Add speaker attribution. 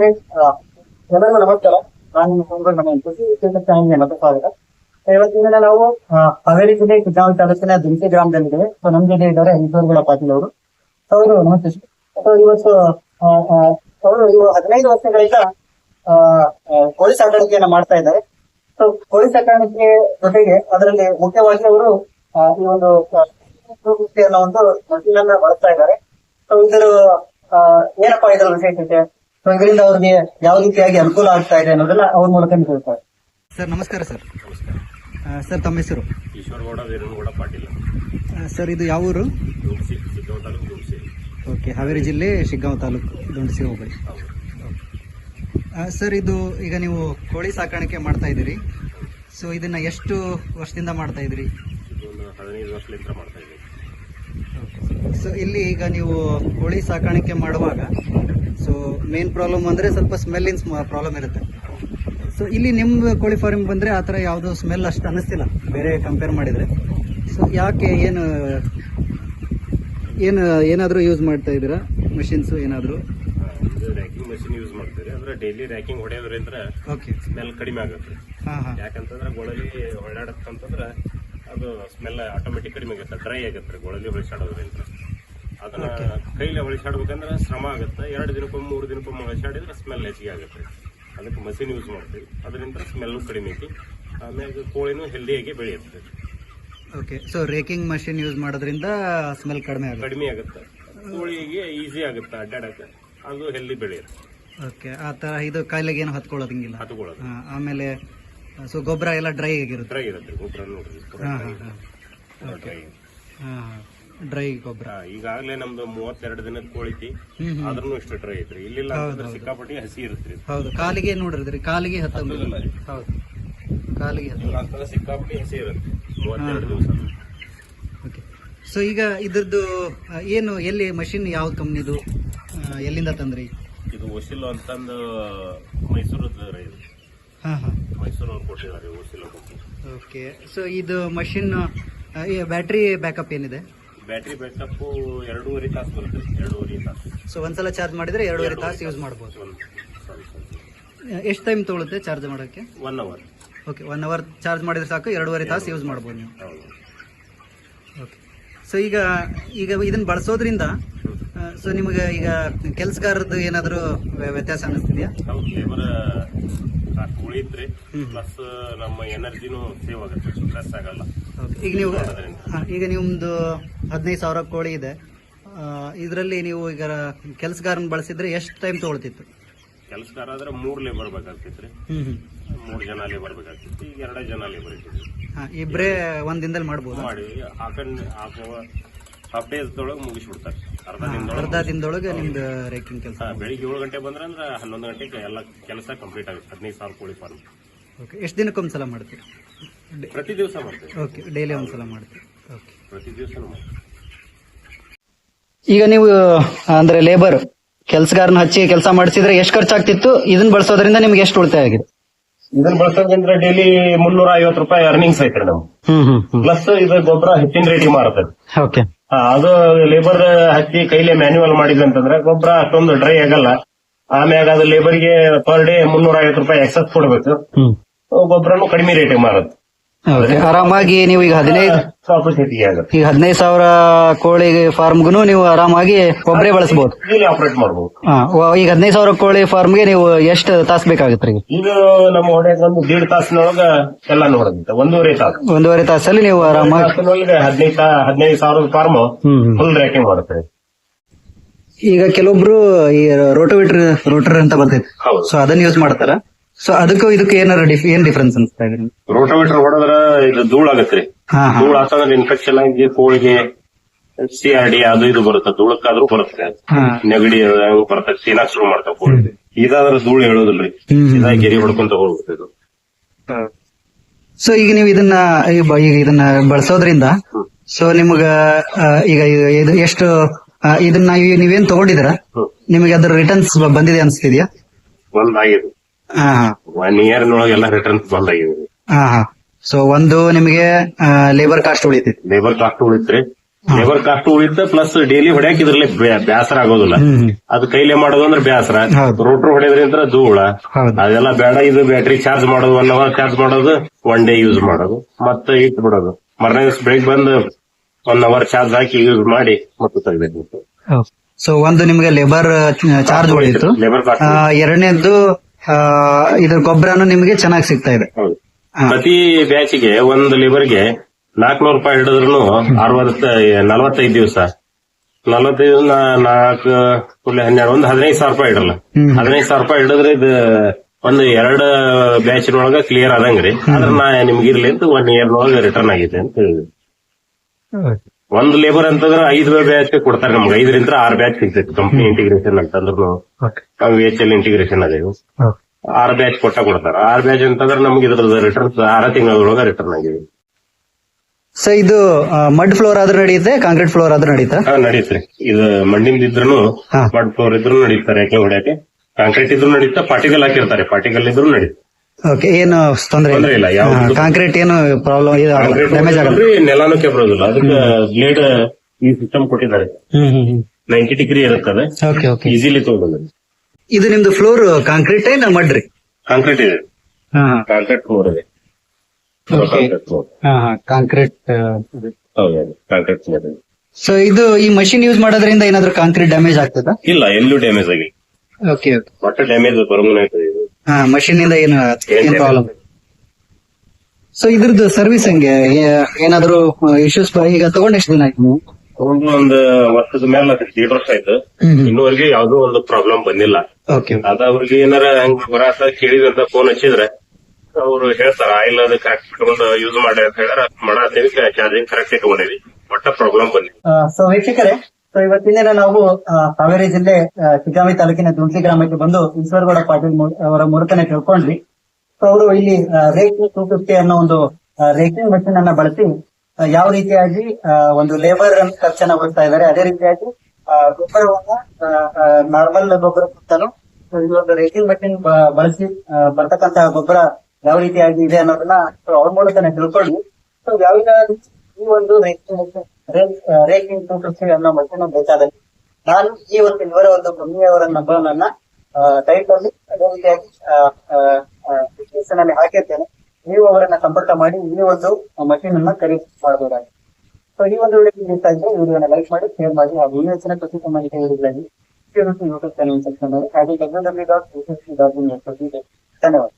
Speaker 1: ಎಲ್ಲರಿಗೂ ನಮಸ್ಕಾರ. ನಾನು ಮತ್ತೆ ಸ್ವಾಗತ. ಇವತ್ತಿನ ನಾವು ಹಾವೇರಿ ಜಿಲ್ಲೆ ಕುದ್ದಾವಳಿ ತಾಲೂಕಿನ ದುಂಕಿ ಗ್ರಾಮದಲ್ಲಿದ್ದೇವೆ. ಸೊ, ನಮ್ಮ ಜೊತೆ ಇದ್ದಾರೆ ಈಶ್ವರಗೌಡ ಪಾಟೀಲ್ ಅವರು. ಅವರು, ನಮಸ್ತೆ. ಸೊ ಇವತ್ತು ಅವರು ಇವು ಹದಿನೈದು ವರ್ಷಗಳಿಂದ ಕೋಳಿ ಸಾಕಾಣಿಕೆಯನ್ನ ಮಾಡ್ತಾ ಇದ್ದಾರೆ. ಸೊ ಕೋಳಿ ಸಾಕಾಣಿಕೆ ಜೊತೆಗೆ ಅದರಲ್ಲಿ ಮುಖ್ಯವಾಗಿ ಅವರು ಈ ಒಂದು ಅನ್ನೋ ಒಂದು ಮಷೀನ್ ಅನ್ನ ಬಳಸ್ತಾ ಇದ್ದಾರೆ. ಸೊ ಇದರ ಏನಪ್ಪಾ ಇದರ ವಿಶೇಷತೆ? ಇದರಿಂದ ಅವ್ರಿಗೆ ಯಾವ ರೀತಿಯಾಗಿ ಅನುಕೂಲ ಆಗ್ತಾ ಇದೆ ಅನ್ನೋದೆಲ್ಲ ಅವ್ರ ಮೂಲಕ ತಿಳ್ತಾರೆ
Speaker 2: ಸರ್ ನಮಸ್ಕಾರ ಸರ್. ಸರ್ ತಮ್ಮ ಹೆಸರು?
Speaker 3: ಈಶ್ವರಗೌಡ ವೀರನಗೌಡ ಪಾಟೀಲ್.
Speaker 2: ಸರ್ ಇದು ಯಾವ ಊರು? ಓಕೆ ಹಾವೇರಿ ಜಿಲ್ಲೆ ಶಿಗ್ಗಾಂವ್ ತಾಲೂಕು ದುಂಡಸಿ ಹೋಬಳಿ. ಸರ್ ಇದು ಈಗ ನೀವು ಕೋಳಿ ಸಾಕಾಣಿಕೆ ಮಾಡ್ತಾ ಇದ್ದೀರಿ. ಸೊ ಇದನ್ನ ಎಷ್ಟು ವರ್ಷದಿಂದ ಮಾಡ್ತಾ ಇದ್ದೀರಿ?
Speaker 3: ಹದಿನೈದು ವರ್ಷಲಿಂದ ಮಾಡ್ತಾ ಇದ್ದೀವಿ.
Speaker 2: ಸೊ ಇಲ್ಲಿ ಈಗ ನೀವು ಕೋಳಿ ಸಾಕಾಣಿಕೆ ಮಾಡುವಾಗ ಮೇನ್ ಪ್ರಾಬ್ಲಮ್ ಅಂದರೆ ಸ್ವಲ್ಪ ಸ್ಮೆಲ್ಲಿನ ಪ್ರಾಬ್ಲಮ್ ಇರುತ್ತೆ. ಸೊ ಇಲ್ಲಿ ನಿಮ್ಮ ಕೋಳಿ ಫಾರ್ಮ್ ಬಂದರೆ ಆ ಥರ ಯಾವುದೋ ಸ್ಮೆಲ್ ಅಷ್ಟು ಅನ್ನಿಸ್ತಿಲ್ಲ. ಬೇರೆ ಕಂಪೇರ್ ಮಾಡಿದರೆ. ಸೊ ಯಾಕೆ ಏನು ಏನು ಏನಾದರೂ ಯೂಸ್ ಮಾಡ್ತಾ ಇದ್ದೀರಾ? ಮಷಿನ್ಸು ಏನಾದರೂ?
Speaker 3: ರ್ಯಾಕಿಂಗ್ ಮಷಿನ್ ಯೂಸ್ ಮಾಡ್ತೀವಿ. ಅಂದ್ರೆ ಡೈಲಿ ರ್ಯಾಕಿಂಗ್ ಹೊಡೆಯೋದ್ರಿಂದ ಸ್ಮೆಲ್ ಕಡಿಮೆ ಆಗುತ್ತೆ. ಯಾಕಂತಂದ್ರೆ ಗೊಳಲಿ ಹೊಳ್ಳಾಡತ್ತಂತಂದ್ರೆ ಅದು ಸ್ಮೆಲ್ ಆಟೋಮೆಟಿಕ್ ಕಡಿಮೆ ಆಗುತ್ತೆ ಡ್ರೈ ಆಗುತ್ತೆ ಗೊಳಲಿ ಹೊಳಿಸಾಡೋದ್ರಿಂದ ಅದನ್ನ ಕೈಲಿ ಹೊಳಿಸಾಡ್ಬೇಕಂದ್ರೆ ಶ್ರಮ ಆಗುತ್ತೆ. ಎರಡು ದಿನಕ್ಕೊಮ್ಮೆ ಮೂರು ದಿನಕ್ಕೊಮ್ಮೆ ಹೊಳಿಸಾಡಿದ್ರೆ ಸ್ಮೆಲ್ ಹೆಚ್ಚಿಗೆ ಆಗುತ್ತೆ. ಅದಕ್ಕೆ ಮಷಿನ್ ಯೂಸ್ ಮಾಡ್ತೀವಿ. ಅದರಿಂದ ಸ್ಮೆಲ್ಲು ಕಡಿಮೆ ಐತಿ. ಆಮೇಲೆ ಕೋಳಿನೂ ಹೆಲ್ದಿಯಾಗಿ ಬೆಳೆಯುತ್ತೆ.
Speaker 2: Okay so raking machine use ಮಾಡೋದ್ರಿಂದ ಸ್ಮೆಲ್ ಕಡಿಮೆ ಆಗುತ್ತೆ.
Speaker 3: ಕಡಿಮೆ ಆಗುತ್ತೆ. ಕೋಳಿಗೆ ಈಸಿ ಆಗುತ್ತೆ ಅಡ್ಡಾಡಕ್ಕೆ. ಅದು ಹೆಲ್ದಿ ಬೆಳೆಯುತ್ತೆ.
Speaker 2: ಓಕೆ ಆ ಥರ ಇದು ಕಾಯಿಲೆಗೆ ಏನು ಹತ್ಕೊಳ್ಳೋದಂಗಿಲ್ಲ.
Speaker 3: ಹತ್ಕೊಳ್ಳೋದು
Speaker 2: ಆಮೇಲೆ ಸೊ ಗೊಬ್ಬರ ಎಲ್ಲ ಡ್ರೈ ಆಗಿರುತ್ತೆ.
Speaker 3: ಡ್ರೈ ಇರುತ್ತೆ. ಗೊಬ್ಬರ ನೋಡ್ರಿ.
Speaker 2: ಹಾಂ ಹಾಂ ಹಾಂ.
Speaker 3: ಡ್ರೈ
Speaker 2: ಹಾಂ. ಡ್ರೈ ಗೊಬ್ಬರ.
Speaker 3: ಈಗಾಗಲೇ ನಮ್ದು ಮೂವತ್ತೆರಡು ದಿನದ ಕೋಳಿತಿ
Speaker 2: ಅದ್ರೂ.
Speaker 3: ಆದ್ರೂ ಇಷ್ಟು ಡ್ರೈ ಐತ್ರಿ. ಇಲ್ಲಿಲ್ಲ ಅಂತಂದ್ರೆ ಸಿಕ್ಕಾಪಟ್ಟಿ ಹಸಿ ಇರುತ್ತೆ
Speaker 2: ಹೌದು ಕಾಲಿಗೆ ನೋಡಿದ್ರಿ ಕಾಲಿಗೆ ಹತ್ತ
Speaker 3: ಹತ್ತೋದಿಲ್ಲ ರೀ.
Speaker 2: ಹೌದು. ಕಾಲಿಗೆ
Speaker 3: ಹತ್ತಿರ ಅಂತಂದ್ರೆ ಸಿಕ್ಕಾಪಟ್ಟಿ ಹಸಿ ಇರುತ್ತೆ. ಮೂವತ್ತೆರಡು ದಿವಸ.
Speaker 2: ಓಕೆ ಸೊ ಈಗ ಇದ್ರದ್ದು ಏನು ಎಲ್ಲಿ ಮಷಿನ್ ಯಾವ ಕಂಪ್ನಿದು ಎಲ್ಲಿಂದ ತಂದ್ರಿ?
Speaker 3: ಇದು ಒಸಿಲು ಅಂತಂದು ಮೈಸೂರು ರೀ ಇದು
Speaker 2: ಹಾಂ. ಹಾಂ
Speaker 3: ಮೈಸೂರು ಅವ್ರು ಕೊಟ್ಟಿದ್ದಾರೆ. ಒಸಿಲು
Speaker 2: ಓಕೆ ಸೊ ಇದು ಮಷಿನ್ ಬ್ಯಾಟ್ರಿ ಬ್ಯಾಕಪ್ ಏನಿದೆ?
Speaker 3: ಬ್ಯಾಟ್ರಿ ಬ್ಯಾಕಪ್ ಎರಡೂವರೆ ತಾಸು ಬರುತ್ತೆ. ಎರಡೂವರೆ ತಾಸು.
Speaker 2: ಸೊ ಒಂದ್ಸಲ ಚಾರ್ಜ್ ಮಾಡಿದ್ರೆ ಎರಡೂವರೆ ತಾಸು ಯೂಸ್ ಮಾಡ್ಬೋದು.
Speaker 3: ಒಂದು ಸಾರಿ ಸಾರಿ
Speaker 2: ಎಷ್ಟು ಟೈಮ್ ತೊಗೊಳುತ್ತೆ ಚಾರ್ಜ್ ಮಾಡೋಕ್ಕೆ
Speaker 3: one hour
Speaker 2: okay one hour charge ಮಾಡಿದ್ರೆ ಸಾಕು ಎರಡೂವರೆ ತಾಸು ಯೂಸ್ ಮಾಡ್ಬೋದು ನೀವು.
Speaker 3: ಹೌದು
Speaker 2: ಓಕೆ ಸೊ ಈಗ ಈಗ ಇದನ್ನು ಬಳಸೋದ್ರಿಂದ ಸೊ ನಿಮಗೆ ಈಗ ಕೆಲಸಗಾರದ್ದು ಏನಾದರೂ ವ್ಯತ್ಯಾಸ ಅನ್ನಿಸ್ತಿದೆಯಾ?
Speaker 3: ಹೌದು ಲೇಬರ್ ಉಳಿತ್ರಿ
Speaker 2: ಹ್ಮ್.
Speaker 3: ಪ್ಲಸ್ ನಮ್ಮ ಎನರ್ಜಿನೂ ಸೇವ್ ಆಗುತ್ತೆ ಸ್ಟ್ರೆಸ್ ಆಗಲ್ಲ.
Speaker 2: ಈಗ ನೀವು. ಹಾ, ಈಗ ನಿಮ್ದು ಹದಿನೈದು ಸಾವಿರ ಕೋಳಿ ಇದೆ. ಇದರಲ್ಲಿ ನೀವು ಈಗ ಕೆಲಸಗಾರನ ಬಳಸಿದ್ರೆ ಎಷ್ಟು ಟೈಮ್ ತಗೊಳ್ತಿತ್ತು?
Speaker 3: ಕೆಲಸಗಾರ ಆದ್ರೆ ಮೂರ್ ಲೇಬರ್ ಬೇಕಾಗ್ತಿತ್ರಿ.
Speaker 2: ಹ್ಮ್ ಹ್ಞೂ
Speaker 3: ಮೂರ್ ಜನ ಲೇಬರ್ ಬೇಕಾಗ್ತಿತ್ತು ಈಗ ಎರಡೇ ಜನ ಲೇಬರ್ ಇದ್ದೀವಿ
Speaker 2: ಹಾಂ ಇಬ್ಬರೇ ಒಂದು ದಿನದಲ್ಲಿ ಮಾಡ್ಬೋದು?
Speaker 3: ಮಾಡಿ ಹಾಫ್ ಹಾಕುವ ಹಾಫ್ ಡೇಸ್ ಒಳಗೆ ಮುಗಿಸ್ಬಿಡ್ತಾರೆ. ಅರ್ಧ ದಿನದೊಳಗೆ
Speaker 2: ನಿಮ್ದು ರೇಕಿಂಗ್ ಕೆಲಸ
Speaker 3: ಬೆಳಿಗ್ಗೆ ಏಳು ಗಂಟೆ ಬಂದ್ರೆ ಅಂದ್ರೆ ಹನ್ನೊಂದು ಗಂಟೆಗೆ ಎಲ್ಲ ಕೆಲಸ ಕಂಪ್ಲೀಟ್ ಆಗುತ್ತೆ. ಹದಿನೈದು ಸಾವಿರ ಕೋಳಿ ಫಾರ್ಮ್
Speaker 2: ಓಕೆ ಎಷ್ಟು ದಿನಕ್ಕೊಂದ್ಸಲ ಮಾಡ್ತೀರಿ?
Speaker 3: ಪ್ರತಿ ದಿವಸ ಮಾಡ್ತೀವಿ.
Speaker 2: ಓಕೆ ಡೈಲಿ ಒಂದ್ಸಲ ಮಾಡ್ತೀವಿ ಓಕೆ
Speaker 3: ಪ್ರತಿ ದಿವಸ
Speaker 2: ಈಗ ನೀವು ಅಂದ್ರೆ ಲೇಬರ್ ಕೆಲಸಗಾರನ ಹಚ್ಚಿ ಕೆಲಸ ಮಾಡಿಸಿದ್ರೆ ಎಷ್ಟು ಖರ್ಚಾಗ್ತಿತ್ತು? ಇದನ್ನ ಬಳಸೋದ್ರಿಂದ ನಿಮ್ಗೆ ಎಷ್ಟು ಉಳಿತಾಯ ಆಗಿದೆ?
Speaker 3: ಇದನ್ನ ಬಳಸೋದ್ರಿಂದ ಡೈಲಿ ಮುನ್ನೂರ ಐವತ್ತು ರೂಪಾಯಿ ಅರ್ನಿಂಗ್ಸ್ ಐತ್ರಿ ನಮ್ಗೆ.
Speaker 2: ಹ್ಮ್
Speaker 3: ಪ್ಲಸ್ ಇದು ಗೊಬ್ಬರ ಹೆಚ್ಚಿನ ರೇಟ್ ಮಾರುತ್ತೆ.
Speaker 2: ಓಕೆ
Speaker 3: ಅದು ಲೇಬರ್ ಹಚ್ಚಿ ಕೈಲೇ ಮ್ಯಾನ್ಯುವಲ್ ಮಾಡಿದ್ವಿ ಅಂತಂದ್ರೆ ಗೊಬ್ಬರ ಅಷ್ಟೊಂದು ಡ್ರೈ ಆಗಲ್ಲ. ಆಮ್ಯಾಗ ಅದು ಲೇಬರ್ಗೆ ಪರ್ ಡೇ ಮುನ್ನೂರ ಐವತ್ತು ರೂಪಾಯಿ ಎಕ್ಸಸ್ ಕೊಡ್ಬೇಕು. ಗೊಬ್ಬರನು ಕಡಿಮೆ ರೇಟಿಗೆ ಮಾರುತ್ತೆ.
Speaker 2: ಆರಾಮಾಗಿ ನೀವು ಈಗ ಹದಿನೈದು
Speaker 3: ಆಗುತ್ತೆ
Speaker 2: ಈಗ ಹದಿನೈದು ಸಾವಿರ ಕೋಳಿ ಫಾರ್ಮ್ಗೂ ನೀವು ಆರಾಮಾಗಿ ಒಬ್ಬರೇ ಬಳಸಬಹುದು
Speaker 3: ಆಪರೇಟ್ ಮಾಡಬಹುದು
Speaker 2: ಈಗ ಹದಿನೈದು ಸಾವಿರ ಕೋಳಿ ಫಾರ್ಮ್ಗೆ ನೀವು ಎಷ್ಟು ತಾಸು ಬೇಕಾಗುತ್ತೆ ಈಗ
Speaker 3: ನಮ್ಮ ಒಂದು ದೀಡ್ ತಾಸಿನೊಳಗ ಎಲ್ಲ ನೋಡುತ್ತೆ ಒಂದೂವರೆ ತಾಸು.
Speaker 2: ಒಂದೂವರೆ ತಾಸಲ್ಲಿ ನೀವು ಆರಾಮಾಗಿ
Speaker 3: ಹದಿನೈದು ಹದಿನೈದು ಸಾವಿರದ ಫಾರ್ಮ್. ಫುಲ್ ರ್ಯಾಕಿಂಗ್ ಮಾಡುತ್ತೆ.
Speaker 2: ಈಗ ಕೆಲವೊಬ್ರು ಈ ರೋಟೋವೇಟರ್ ರೋಟರ್ ಅಂತ ಬರ್ತೈತೆ. ಸೊ ಅದನ್ನ ಯೂಸ್ ಮಾಡ್ತಾರ? ಸೊ ಅದಕ್ಕೂ ಇದಕ್ಕೆ ಏನಾರ ಡಿಫ್ ಏನ್ ಡಿಫ್ರೆನ್ಸ್ ಅನ್ಸ್ತಾ ಇದೆ?
Speaker 3: ರೋಟೋಮೀಟರ್ ಹೊಡೆದ್ರ ಇದು ಧೂಳ ಆಗತ್ರಿ
Speaker 2: ಧೂಳ ಹಾ.
Speaker 3: ಧೂಳ್ ಇನ್ಫೆಕ್ಷನ್ ಆಗಿ ಕೋಳಿಗೆ ಸಿ ಆರ್ ಡಿ ಅದು ಇದು ಬರುತ್ತೆ. ಧೂಳಕ್ಕಾದ್ರೂ ಬರುತ್ತೆ ನೆಗಡಿ ಅದು ಬರುತ್ತೆ. ಸೀನಾಕ್ ಶುರು ಮಾಡ್ತಾವ ಕೋಳಿ ಇದಾದ್ರೆ ಧೂಳು ಹೇಳೋದಿಲ್ರಿ.
Speaker 2: ಇದಾ
Speaker 3: ಇದಾಗ ಗೆರಿ ಹೊಡ್ಕೊಂತ ಹೋಗ್ಬಿಟ್ಟು ಇದು.
Speaker 2: ಸೊ ಈಗ ನೀವು ಇದನ್ನ ಈಗ ಇದನ್ನ ಬಳಸೋದ್ರಿಂದ ಸೊ ನಿಮಗ ಈಗ ಇದು ಎಷ್ಟು ಇದನ್ನ ನೀವೇನ್
Speaker 3: ತಗೊಂಡಿದ್ರ.
Speaker 2: ನಿಮಗೆ ಅದ್ರ ರಿಟರ್ನ್ಸ್ ಬಂದಿದೆ ಅನ್ಸ್ತಿದ್ಯಾ? ಹಾ
Speaker 3: ಒನ್ ಇಯರ್ ನೊಳಗೆ ಎಲ್ಲ ರಿಟರ್ನ್ಸ್ ಬಂದಾಗಿದೆ
Speaker 2: ಹಾ ಹಾ. ಸೊ ಒಂದು ನಿಮಗೆ ಲೇಬರ್ ಕಾಸ್ಟ್ ಉಳಿತೈತಿ.
Speaker 3: ಲೇಬರ್ ಕಾಸ್ಟ್ ಉಳಿತ್ರಿ. ಲೇಬರ್ ಕಾಸ್ಟ್ ಉಳಿತ ಪ್ಲಸ್ ಡೈಲಿ ಹೊಡ್ಯಾಕ ಇದ್ರಲ್ಲಿ ಬೇಸರ ಬ್ಯಾಸರ ಆಗೋದಿಲ್ಲ. ಅದು ಕೈಲೇ ಮಾಡೋದು ಅಂದ್ರೆ ಬ್ಯಾಸರ. ರೋಟರ್ ಹೊಡೆಯೋದ್ರಿಂದ ಧೂಳ. ಅದೆಲ್ಲ ಬೇಡ ಇದು ಬ್ಯಾಟ್ರಿ ಚಾರ್ಜ್ ಮಾಡೋದು ಒನ್ ಅವರ್ ಚಾರ್ಜ್ ಮಾಡೋದು ಒನ್ ಡೇ ಯೂಸ್ ಮಾಡೋದು. ಮತ್ತೆ ಇಟ್ ಬಿಡೋದು. ಮರನೇ ದಿವಸ ಬೆಳಿಗ್ಗೆ ಬಂದು ಒನ್ ಅವರ್ ಚಾರ್ಜ್ ಹಾಕಿ ಯೂಸ್ ಮಾಡಿ ಮತ್ತೆ ತೆಗಿಬೇಕು
Speaker 4: ಸೊ ಒಂದು ನಿಮಗೆ ಲೇಬರ್ ಚಾರ್ಜ್ ಉಳಿತು.
Speaker 3: ಲೇಬರ್
Speaker 4: ಎರಡನೇದು ಎರಡನೇದ್ದು ಇದ್ರ ಗೊಬ್ಬರನು ನಿಮಗೆ ಚೆನ್ನಾಗಿ ಸಿಗ್ತಾ ಇದೆ.
Speaker 3: ಪ್ರತಿ ಬ್ಯಾಚಿಗೆ ಒಂದು ಲಿವರ್ಗೆ ನಾಲ್ಕನೂರು ರೂಪಾಯಿ ಹಿಡಿದ್ರು ಅರವತ್ತ ನಲವತ್ತೈದು ದಿವಸ. ನಲವತ್ತೈದು ನಾಲ್ಕು ಹನ್ನೆರಡು ಒಂದು ಹದಿನೈದು ಸಾವಿರ ರೂಪಾಯಿ ಇಡಲ್ಲ. ಹದಿನೈದು ಸಾವಿರ ರೂಪಾಯಿ ಹಿಡಿದ್ರೆ ಇದು ಒಂದು ಎರಡು ಬ್ಯಾಚಿನೊಳಗ ಕ್ಲಿಯರ್ ಆದಂಗ್ರಿ. ಅದ್ರ ನಾ ನಿಮ್ಗೆ ಇರ್ಲಿ ಅಂತ ಒನ್ ಇಯರ್ ಒಳಗೆ ರಿಟರ್ನ್ ಆಗಿದೆ ಅಂತ ಹೇಳಿದ್ವಿ ಒಂದು ಲೇಬರ್ ಅಂತಂದ್ರೆ ಐದ್ ಬ್ಯಾಚ್ ಕೊಡ್ತಾರೆ ನಮ್ಗೆ. ಐದರಿಂದ ಆರ್ ಬ್ಯಾಚ್ ಸಿಗ್ತೈತಿ. ಕಂಪ್ನಿ ಇಂಟಿಗ್ರೇಷನ್ ಅಂತಂದ್ರು ಎಚ್ ಎಲ್ ಇಂಟಿಗ್ರೇಷನ್ ಅದೇ. ಆರ್ ಬ್ಯಾಚ್ ಕೊಟ್ಟ ಕೊಡ್ತಾರ. ಆರ್ ಬ್ಯಾಚ್ ಅಂತಂದ್ರೆ ನಮ್ಗೆ ಇದ್ರದ್ದು ರಿಟರ್ನ್ ಆರ ತಿಂಗಳೊಳಗ ರಿಟರ್ನ್ ಆಗಿದೆ.
Speaker 4: ಸೊ ಇದು ಮಡ್ ಫ್ಲೋರ್ ಆದ್ರೂ ನಡೆಯುತ್ತೆ ಕಾಂಕ್ರೀಟ್ ಫ್ಲೋರ್ ಆದ್ರೂ ನಡೀತಾ?
Speaker 3: ನಡೆಯುತ್ತೆ ನಡೀತ್ರಿ. ಇದು ಮಣ್ಣಿಂದ ಇದ್ರು. ಮಡ್ ಫ್ಲೋರ್ ಇದ್ರು ನಡೀತಾರೆ ಯಾಕೆ ಹೊಡ್ಯಾಕೆ? ಕಾಂಕ್ರೀಟ್ ಇದ್ರು ನಡೀತಾ ಪಾರ್ಟಿಕಲ್ ಹಾಕಿರ್ತಾರೆ. ಪಾರ್ಟಿಕಲ್ ಇದ್ರು ನಡೀತಾ.
Speaker 4: ಓಕೆ ಏನು ತೊಂದರೆ
Speaker 3: ತೊಂದ್ರೆ ಇಲ್ಲ,
Speaker 4: ಕಾಂಕ್ರೀಟ್ ಏನು ಪ್ರಾಬ್ಲಮ್ ಡ್ಯಾಮೇಜ್ ಆಗಲ್ಲ
Speaker 3: ನೆಲಾನು ಬರೋದಿಲ್ಲ. ಅದಕ್ಕೆ ಬ್ಲೇಡ್ ಈ ಸಿಸ್ಟಮ್ ಕೊಟ್ಟಿದ್ದಾರೆ. ನೈಂಟಿ ಡಿಗ್ರಿ ಇರುತ್ತದೆ.
Speaker 4: ಓಕೆ ಓಕೆ
Speaker 3: ಈಸಿಲಿ ತಗೊಂಡು
Speaker 4: ಇದು ನಿಮ್ದು ಫ್ಲೋರ್ ಕಾಂಕ್ರೀಟ್ ಏನ ಮಡ್ರಿ
Speaker 3: ಕಾಂಕ್ರೀಟ್ ಇದೆ. ಕಾಂಕ್ರೀಟ್ ಫ್ಲೋರ್ ಇದೆ. ಕಾಂಕ್ರೀಟ್ ಫ್ಲೋರ್
Speaker 4: ಹಾ ಕಾಂಕ್ರೀಟ್ ಸೊ ಇದು. ಈ ಮಷಿನ್ ಯೂಸ್ ಮಾಡೋದ್ರಿಂದ ಏನಾದ್ರೂ ಕಾಂಕ್ರೀಟ್ ಡ್ಯಾಮೇಜ್ ಆಗ್ತದಾ?
Speaker 3: ಇಲ್ಲ ಎಲ್ಲೂ ಡ್ಯಾಮೇಜ್ ಆಗಿಲ್ಲ.
Speaker 4: ಓಕೆ ಓಕೆ
Speaker 3: ಒಟ್ಟು ಡ್ಯಾಮೇಜ್ ಬರೋಂಗನೆ ಆಯ್ತದೆ ಇದು.
Speaker 4: ಹಾ ಮಷಿನ್ ಇಂದ ಏನು
Speaker 3: ಏನ್
Speaker 4: ಪ್ರಾಬ್ಲಮ್ ಸೊ ಇದ್ರದ್ದು ಸರ್ವಿಸ್ ಹಂಗೆ? ಏನಾದ್ರು ಇಶ್ಯೂಸ್ ಈಗ ತಗೊಂಡ್ ಎಷ್ಟು ದಿನ ಆಯ್ತು? ನೀವು
Speaker 3: ತಗೊಂಡು ಒಂದು ವರ್ಷದ ಮೇಲೆ ದೀಡ್ ವರ್ಷ ಆಯ್ತು. ಇನ್ನೂವರೆಗೆ ಯಾವ್ದೋ ಒಂದು ಪ್ರಾಬ್ಲಮ್ ಬಂದಿಲ್ಲ. ಅದ ಅವ್ರಿಗೆ ಏನಾರ ಹಂಗ ಬರಾಸ ಕೇಳಿದಂತ ಫೋನ್ ಹಚ್ಚಿದ್ರೆ ಅವ್ರು ಹೇಳ್ತಾರ ಆಯಿಲ್ ಅದು ಕರೆಕ್ಟ್ ಇಟ್ಕೊಂಡು ಯೂಸ್ ಮಾಡಿ ಅಂತ ಹೇಳಿದ್ರೆ ಮಾಡತ್ತೀವಿ ಚಾರ್ಜಿಂಗ್ ಕರೆಕ್ಟ್ ಇಟ್ಕೊಂಡಿವಿ ಒಟ್ಟ ಪ್ರಾಬ್ಲಮ್ ಬಂದಿಲ್ಲ.
Speaker 2: ಸೊ ವೀಕ್ಷಕರೇ ಸೊ ಇವತ್ತಿನ ದಿನ ನಾವು ಹಾವೇರಿ ಜಿಲ್ಲೆ ಆ, ತಾಲೂಕಿನ ದುಂಡಿ ಗ್ರಾಮಕ್ಕೆ ಬಂದು ಈಶ್ವರಗೌಡ ಪಾಟೀಲ್ ಅವರ ಮೂರ್ತನೆ ತಿಳ್ಕೊಂಡ್ವಿ. ಸೊ ಅವರು ಇಲ್ಲಿ ರೇಖೆ ಟೂ ಫಿಫ್ಟಿ ಅನ್ನೋ ಒಂದು ರೇಕಿಂಗ್ ಮೆಷಿನ್ ಅನ್ನ ಬಳಸಿ ಯಾವ ರೀತಿಯಾಗಿ ಒಂದು ಲೇಬರ್ ಖರ್ಚನ್ನ ಉಳಿಸ್ತಾ ಇದ್ದಾರೆ. ಅದೇ ರೀತಿಯಾಗಿ ಗೊಬ್ಬರವನ್ನ ನಾರ್ಮಲ್ ಗೊಬ್ಬರ ಈ ಒಂದು ರೇಕಿಂಗ್ ಮೆಷಿನ್ ಬಳಸಿ ಬರ್ತಕ್ಕಂತಹ ಗೊಬ್ಬರ ಯಾವ ರೀತಿಯಾಗಿ ಇದೆ ಅನ್ನೋದನ್ನ ಅವ್ರ ಮೂಲಕನೇ ತಿಳ್ಕೊಂಡ್ವಿ. ಸೊ ಯಾವ ಈ ಒಂದು ರೇಟಿಂಗ್ ಟೂ ಫಿಫ್ಟಿ ಅನ್ನೋ ಮಷಿನ್ ಬೇಕಾದಲ್ಲಿ ನಾನು ಈ ಒಂದು ಇವರ ಒಂದು ನಂಬರ್ ನನ್ನ ಟೈಪ್ ಅಲ್ಲಿ ಅದೇ ರೀತಿಯಾಗಿ ಡಿಸ್ಕ್ರಿಪ್ಷನ್ ಹಾಕಿರ್ತೇನೆ ನೀವು ಅವರನ್ನ ಸಂಪರ್ಕ ಮಾಡಿ ಈ ಒಂದು ಮಷೀನ್ ಅನ್ನ ಖರೀದಿ ಮಾಡಬಹುದಾಗಿದೆ ಸೊ ಈ ಒಂದು ವಿಡಿಯೋ ಇಷ್ಟ ಇದ್ರೆ ವಿಡಿಯೋನ ಲೈಕ್ ಮಾಡಿ ಶೇರ್ ಮಾಡಿ ಹಾಗೂ ಈ ಹೆಚ್ಚಿನ ಕೃಷಿ ಸಂಬಂಧಿತ ಯೂಟ್ಯೂಬ್ ಚಾನಲ್ ಸೆಕ್ಷನ್ ಹಾಗೆ ಡಬ್ಲ್ಯೂ ಡಬ್ಲ್ಯೂ ಡಾಟ್ ಡಾಟ್ ಧನ್ಯವಾದ